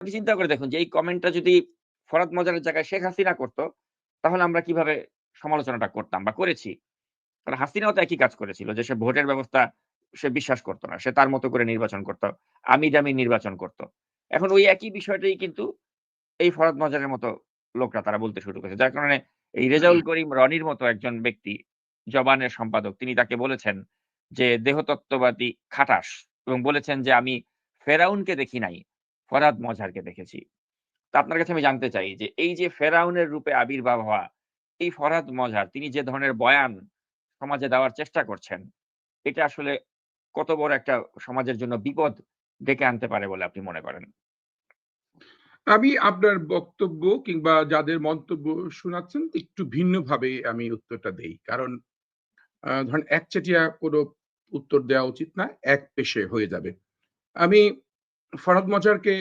আপনি চিন্তা করে দেখুন যে এই কমেন্টটা যদি ফরাদ মজারের জায়গায় শেখ হাসিনা করতো, তাহলে আমরা কীভাবে সমালোচনাটা করতাম বা করেছি। কারণ হাসিনাও তো একই কাজ করেছিল যে সে ভোটের ব্যবস্থা সে বিশ্বাস করত না। সে তার মতো করে নির্বাচন করত। আমি-দামি নির্বাচন করত। এখন ওই একই বিষয়টাই কিন্তু এই ফরাদ মজারের মতো লোকরা তারা বলতে শুরু করেছে। যার কারণে এই রেজাউল করিম রনির মতো একজন ব্যক্তি, জবানের সম্পাদক তিনি তাকে বলেছেন যে দেহতত্ত্ববাদী খাটাস এবং বলেছেন যে আমি ফেরাউনকে দেখি নাই, ফরাদ মজারকে দেখেছি। তো আপনার কাছে আমি জানতে চাই যে এই যে ফেরাউনের রূপে আবির্ভাব হওয়া এই ফরাদ মজার তিনি যে ধরনের বয়ান সমাজে দেওয়ার চেষ্টা করছেন, এটা আসলে কত বড় একটা সমাজের জন্য বিপদ ডেকে আনতে পারে বলে আপনি মনে করেন? আমি আপনার বক্তব্য কিংবা যাদের মন্তব্য শোনাচ্ছেন একটু ভিন্নভাবে আমি উত্তরটা দেই। কারণ ধরেন একচেটিয়া কোনো উত্তর দেওয়া উচিত না। এক পেশে হয়ে যাবে। আমি ফরহাদ মজারকে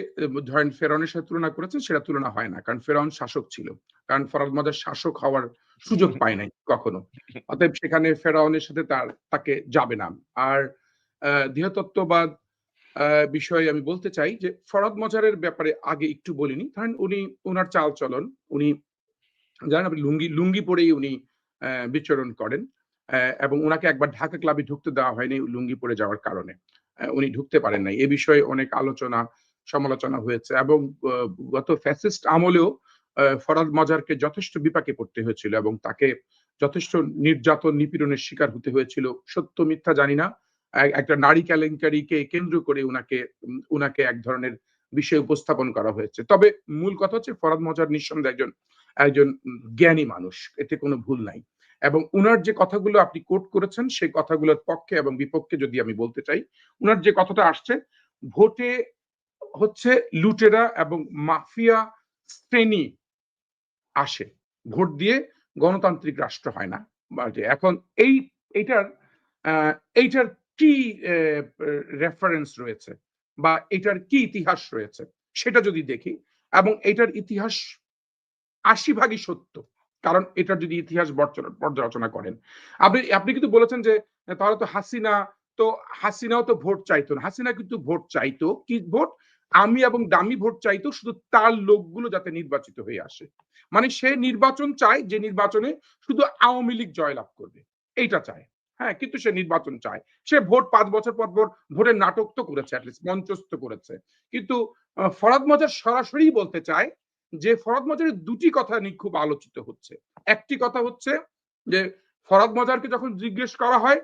ধরেন ফেরাউনের সাথে তুলনা করেছেন সেটা তুলনা হয় না। কারণ ফেরাউন শাসক ছিল। কারণ ফরহাদ মজার শাসক হওয়ার সুযোগ পায় নাই কখনো। অতএব সেখানে ফেরাউনের সাথে তার তাকে যাবে না। আর দেহতত্ত্ববাদ বিষয়ে আমি বলতে চাই যে ফরহাদ মজারের ব্যাপারে আগে একটু বলিনি। ধরেন উনি উনার চালচলন, উনি জানেন আপনি লুঙ্গি লুঙ্গি পরেই উনি বিচরণ করেন। এবং ওনাকে একবার ঢাকা ক্লাবে ঢুকতে দেওয়া হয়নি লুঙ্গি পরে যাওয়ার কারণে। উনি ঢুকতে পারেন নাই। এ বিষয়ে অনেক আলোচনা সমালোচনা হয়েছে এবং গত ফ্যাসিস্ট আমলেও ফরাদ মজারকে যথেষ্ট বিপাকে পড়তে হয়েছিল এবং তাকে যথেষ্ট নির্যাতন, নিপীড়নের শিকার হতে হয়েছিল। সত্য মিথ্যা জানি না। একটা নারী কেলেঙ্কারিকে কেন্দ্র করে উনাকে উনাকে এক ধরনের বিষয় উপস্থাপন করা হয়েছে। তবে মূল কথা হচ্ছে ফরাদ মজার নিঃসন্দেহে একজন একজন জ্ঞানী মানুষ। এতে কোনো ভুল নাই। এবং উনার যে কথাগুলো আপনি কোট করেছেন সেই কথাগুলোর পক্ষে এবং বিপক্ষে যদি আমি বলতে চাই, উনার যে কথাটা আসছে ভোটে হচ্ছে লুটেরা এবং মাফিয়া শ্রেণি আসে। ভোট দিয়ে গণতান্ত্রিক রাষ্ট্র হয় না। এখন এই এইটার এইটার কি রেফারেন্স রয়েছে বা এটার কি ইতিহাস রয়েছে সেটা যদি দেখি এবং এটার ইতিহাস ৮০ ভাগই সত্য। কারণ এটার যদি ইতিহাস পর্যালোচনা করেন। আপনি আপনি কিন্তু বলেছেন যে তাহলে তো হাসিনা তো হাসিনাও তো ভোট চাইতো না। হাসিনা কিন্তু ভোট চাইতো। কি ভোট? আমি এবং দামি ভোট চাইতো শুধু তার লোকগুলো যাতে নির্বাচিত হয়ে আসে। মানে সে নির্বাচন চায় যে নির্বাচনে শুধু আওয়ামী লীগ জয়লাভ করবে। এইটা চায়। হ্যাঁ, কিন্তু সে নির্বাচন চায়। সে ভোট পাঁচ বছর পর, পর ভোটের নাটক তো করেছে এট মঞ্চস্থ করেছে। কিন্তু আ ফরহাদ মজার সরাসরি বলতে চায় যে ফরহাদ মজারের ২ টি কথা নিয়ে খুব আলোচিত হচ্ছে। একটি কথা হচ্ছে যে ফরহাদ মজারকে যখন জিজ্ঞেস করা হয়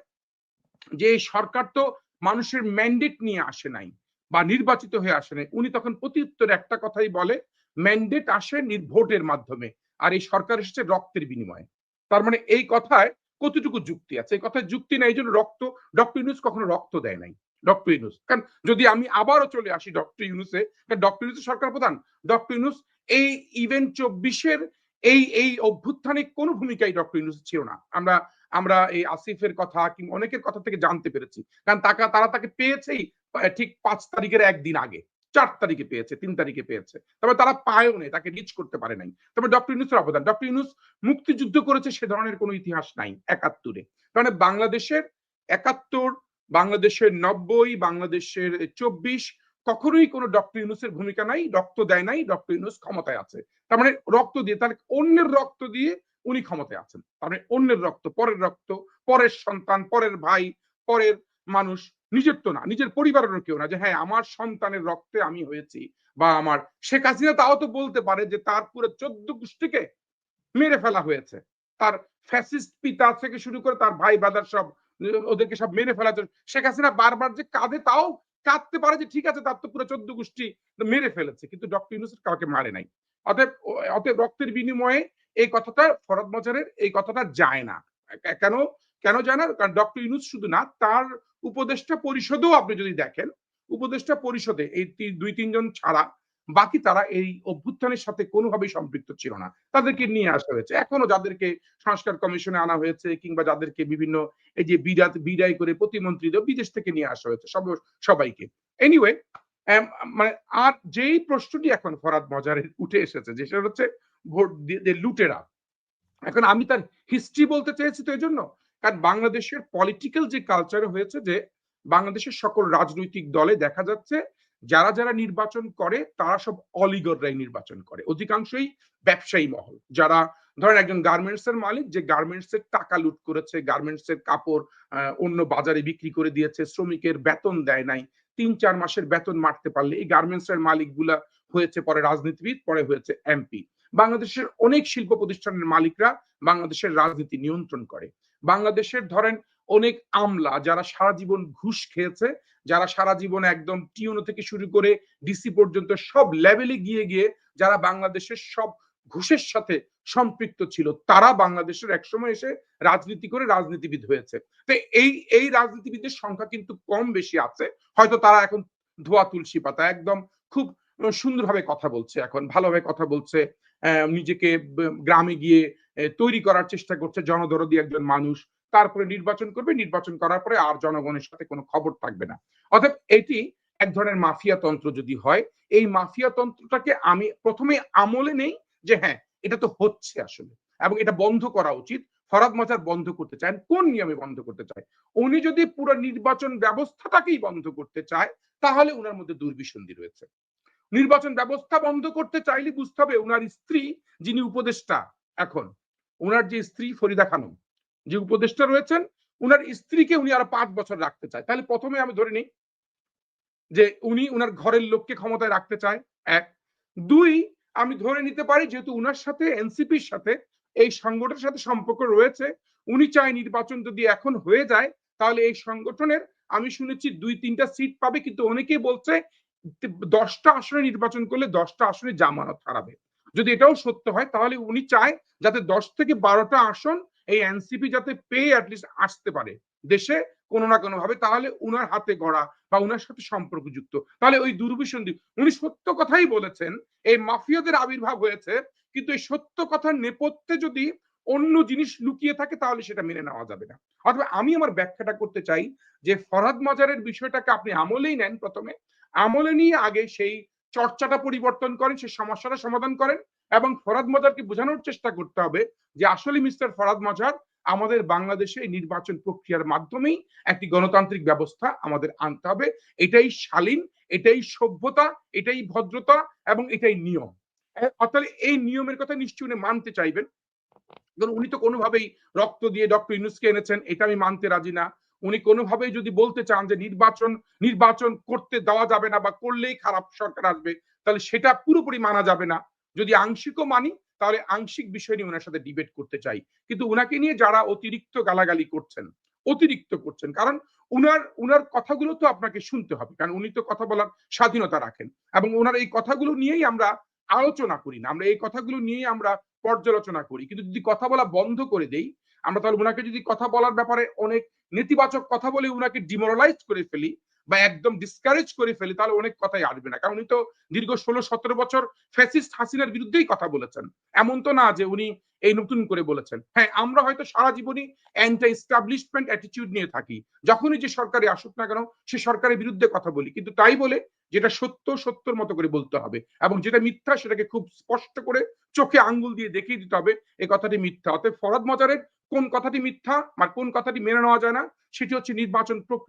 যে এই সরকার তো মানুষের ম্যান্ডেট নিয়ে আসে নাই বা নির্বাচিত হয়ে আসে নাই। উনি তখন প্রত্যুত্তরে একটা কথাই বলে, "ম্যান্ডেট আসে ভোটের মাধ্যমে। আর এই সরকার এসেছে রক্তের বিনিময়ে।" তার মানে এই কথায় কতটুকু যুক্তি আছে? এই কথায় যুক্তি নাই এইজন্য রক্ত ডক্টর ইউনূস কখনো রক্ত দেয় নাই। ডক্টর ইউনূস। কারণ যদি আমি আবারও চলে আসি ডক্টর ইউনূসে, কারণ ডক্টর ইউনূস সরকার প্রধান। ডক্টর ইউনূস এই ইভেন্ট চব্বিশের এই এই অভ্যুত্থানে কোন ভূমিকাই ডক্টর ইউনূস ছিল না। আমরা আমরা এই আসিফের কথা অনেকের কথা থেকে জানতে পেরেছি। কারণ তাকা তারা তাকে পেয়েছেই ঠিক পাঁচ তারিখের একদিন আগে। চার তারিখে পেয়েছে, তিন তারিখে পেয়েছে। তবে তারা পায়ও নেই তাকে রিচ করতে পারে নাই। তবে ডক্টর ইউনুসের অবদান। ডক্টর ইউনুস মুক্তিযুদ্ধ করেছে সে ধরনের কোন ইতিহাস নাই ৭১ এ। মানে বাংলাদেশের ৭১, বাংলাদেশের ৯০, বাংলাদেশের ২৪ কখনোই কোন ডক্টর ইউনূসের ভূমিকা নাই, রক্ত দেয় নাই, ডক্টর ইউনূস ক্ষমতায় আছে। তার মানে রক্ত দিয়ে তার অন্যের রক্ত দিয়ে উনি ক্ষমতায় আছেন। তার মানে অন্যের রক্ত, পরের রক্ত, পরের সন্তান, পরের ভাই, পরের মানুষ, নিজের তো না, নিজের পরিবারেরও কেউ না যে হ্যাঁ, আমার সন্তানের রক্তে আমি হয়েছি বা আমার শেখ হাসিনা তাও তো বলতে পারে যে তার পুরো ১৪ গোষ্ঠীকে মেরে ফেলা হয়েছে। তার ফ্যাসিস্ট পিতা থেকে শুরু করে তার ভাই ব্রাদার সব ওদেরকে সব মেরে ফেলার জন্য শেখ হাসিনা বারবার যে কাঁদে তাও কাঁদতে পারে যে ঠিক আছে তার তো পুরো ১৪ গোষ্ঠী মেরে ফেলেছে। কিন্তু ডক্টর ইউনূস কাউকে মারে নাই। অতএব অতএব রক্তের বিনিময়ে এই কথাটা ফরদ মজারের এই কথাটা যায় না। কেন কেন যায় না? কারণ ডক্টর ইউনুস শুধু না তার উপদেষ্টা পরিষদেও আপনি যদি দেখেন, উপদেষ্টা পরিষদে এই তি ২-৩ ছাড়া বাকি তারা এই অভ্যুত্থানের সাথে কোনোভাবেই সম্পৃক্ত ছিল না। তাদেরকে নিয়ে আসা হয়েছে। এখনও যাদেরকে সংস্কার কমিশনে আনা হয়েছে কিংবা যাদেরকে বিভিন্ন এই যে বিরাত বিদায় করে প্রতিমন্ত্রীদের বিদেশ থেকে নিয়ে আসা হয়েছে, সব সবাইকে। এনিওয়ে মানে আর যেই প্রশ্নটি এখন ফরহাদ মজারের উঠে এসেছে, যে সেটা হচ্ছে ভোট লুটেরা। এখন আমি তার হিস্ট্রি বলতে চেয়েছি তো এই জন্য কারণ বাংলাদেশের পলিটিক্যাল যে কালচার হয়েছে যে বাংলাদেশের সকল রাজনৈতিক দলে দেখা যাচ্ছে যারা যারা নির্বাচন করে, তারা সব অলিগররাই নির্বাচন করে। অধিকাংশই ব্যবসায়ী মহল। যারা ধরেন একজন গার্মেন্টস এর মালিক, যে গার্মেন্টস এর টাকা লুট করেছে গার্মেন্টস এর কাপড় অন্য বাজারে বিক্রি করে দিয়েছে, শ্রমিকের বেতন দেয় নাই, তিন চার মাসের বেতন মারতে পারলে এই গার্মেন্টস এর মালিকগুলা হয়েছে পরে রাজনীতিবিদ, পরে হয়েছে এমপি বাংলাদেশের অনেক শিল্প প্রতিষ্ঠানের মালিকরা বাংলাদেশের রাজনীতি নিয়ন্ত্রণ করে। বাংলাদেশের ধরেন অনেক আমলা যারা সারা জীবন ঘুষ খেয়েছে, যারা সারা জীবন একদম টিউনো থেকে শুরু করে ডিসি পর্যন্ত সব লেভেলে গিয়ে গিয়ে যারা বাংলাদেশের সব ঘুষের সাথে সম্পৃক্ত ছিল, তারা বাংলাদেশের একসময় এসে রাজনীতি করে রাজনীতিবিদ হয়েছে। তো এই এই রাজনীতিবিদের সংখ্যা কিন্তু কম বেশি আছে, হয়তো তারা এখন ধোয়া তুলসী পাতা, একদম খুব সুন্দরভাবে কথা বলছে এখন, ভালোভাবে কথা বলছে নিজেকে গ্রামে গিয়ে তৈরি করার চেষ্টা করছে, জনদরদি একজন মানুষ তারপরে নির্বাচন করবে? নির্বাচন করার পরে আর জনগণের সাথে কোনো খবর থাকবে না। অর্থাৎ এটি এক ধরনের মাফিয়া তন্ত্র যদি হয়, এই মাফিয়া তন্ত্রটাকে আমি প্রথমে আমলে নেই যে হ্যাঁ এটা তো হচ্ছে আসলে এবং এটা বন্ধ করা উচিত। ফরাদ মাজার বন্ধ করতে চান কোন নিয়মে বন্ধ করতে চায়? উনি যদি পুরো নির্বাচন ব্যবস্থাটাকেই বন্ধ করতে চায়, তাহলে উনার মধ্যে দুর্বিসন্ধি রয়েছে। নির্বাচন ব্যবস্থা বন্ধ করতে চাইলে বুঝতে হবে উনার স্ত্রী যিনি উপদেষ্টা এখন, উনার যে স্ত্রী ফরিদা খানম যে উপদেষ্টা রয়েছেন, উনার স্ত্রীকে উনি আরও পাঁচ বছর রাখতে চায়। তাহলে প্রথমে আমি ধরে নিই যে উনি উনার ঘরের লোককে ক্ষমতায় রাখতে চায়, এক। দুই, আমি ধরে নিতে পারি যেহেতু উনার সাথে, এনসিপির সাথে, এই সংগঠনের সাথে সম্পর্ক রয়েছে, উনি চায় নির্বাচন যদি এখন হয়ে যায়, তাহলে এই সংগঠনের, আমি শুনেছি দুই, তিনটা সিট পাবে, কিন্তু অনেকেই বলছে দশটা আসনে নির্বাচন করলে দশটা আসনে জামানত হারাবে। যদি এটাও সত্য হয়, তাহলে উনি চায় যাতে দশ থেকে বারোটা আসন এই এনসিপি যাতে পেয়ে অ্যাটলিস্ট আসতে পারে দেশে কোনো না কোনো ভাবে, তাহলে উনার হাতে গড়া বা উনার সাথে সম্পর্কযুক্ত তাহলে ওই দুর্বিসন্ধি উনি সত্য কথাই বলেছেন, এই মাফিয়াদের আবির্ভাব হয়েছে, কিন্তু এই সত্য কথার নেপথ্যে যদি অন্য জিনিস লুকিয়ে থাকে, তাহলে সেটা মেনে নেওয়া যাবে না। অথবা আমি আমার ব্যাখ্যাটা করতে চাই যে ফরাদ মাজারের বিষয়টাকে আপনি আমলেই নেন প্রথমে। আমলে নিয়ে আগে সেই চর্চাটা পরিবর্তন করেন, সেই সমস্যাটা সমাধান করেন এবং ফরাদ মজারকে বোঝানোর চেষ্টা করতে হবে যে আসলে মিস্টার ফরাদ মজার আমাদের বাংলাদেশে এই নির্বাচন প্রক্রিয়ার মাধ্যমেই একটি গণতান্ত্রিক ব্যবস্থা আমাদের আনতে হবে। এটাই শালীন, এটাই সভ্যতা, এটাই ভদ্রতা এবং এটাই নিয়ম। অর্থাৎ এই নিয়মের কথা নিশ্চয়ই উনি মানতে চাইবেন। কারণ উনি তো কোনোভাবেই রক্ত দিয়ে ডক্টর ইউনুসকে এনেছেন, এটা আমি মানতে রাজি না। উনি কোনোভাবেই যদি বলতে চান যে নির্বাচন নির্বাচন করতে দেওয়া যাবে না বা করলেই খারাপ সরকার আসবে, তাহলে সেটা পুরোপুরি মানা যাবে না। যদি আংশিকও মানি, তাহলে আংশিক বিষয় নিয়ে ওনার সাথে ডিবেট করতে চাই। কিন্তু উনাকে নিয়ে যারা অতিরিক্ত গালাগালি করছেন, অতিরিক্ত করছেন, কারণ উনার উনার কথাগুলো তো আপনাকে শুনতে হবে, কারণ উনি তো কথা বলার স্বাধীনতা রাখেন। এবং ওনার এই কথাগুলো নিয়েই আমরা আলোচনা করি না, আমরা এই কথাগুলো নিয়েই আমরা পর্যালোচনা করি। কিন্তু যদি কথা বলা বন্ধ করে দেই, আমরা তাহলে ওনাকে যদি কথা বলার ব্যাপারে অনেক নেতিবাচক কথা বলে উনাকে ডিমোরালাইজ করে ফেলি বা একদম ডিসকারেজ করে ফেলি, তাহলে অনেক কথাই আসবে না। কারণ উনি তো দীর্ঘ ষোলো, সতেরো বছর ফ্যাসিস্ট হাসিনার বিরুদ্ধেই কথা বলেছেন। এমন তো না যে উনি এই নতুন করে বলেছেন। হ্যাঁ আমরা হয়তো সারা জীবনই অ্যান্টি এস্টাবলিশমেন্ট অ্যাটিটিউড নিয়ে থাকি। যখনই যে সরকারি আসুক না কেন, সে সরকারের বিরুদ্ধে কথা বলি। কিন্তু তাই বলে যেটা সত্য, সত্যর মতো করে বলতে হবে এবং যেটা মিথ্যা সেটাকে খুব স্পষ্ট করে চোখে আঙ্গুল দিয়ে দেখিয়ে দিতে হবে এই কথাটি মিথ্যা। অতএব ফরাদ মজারের কোন কথাটি মিথ্যা আর কোন কথাটি মেনে নেওয়া যায় না, সেটি হচ্ছে নির্বাচন প্রক্রিয়া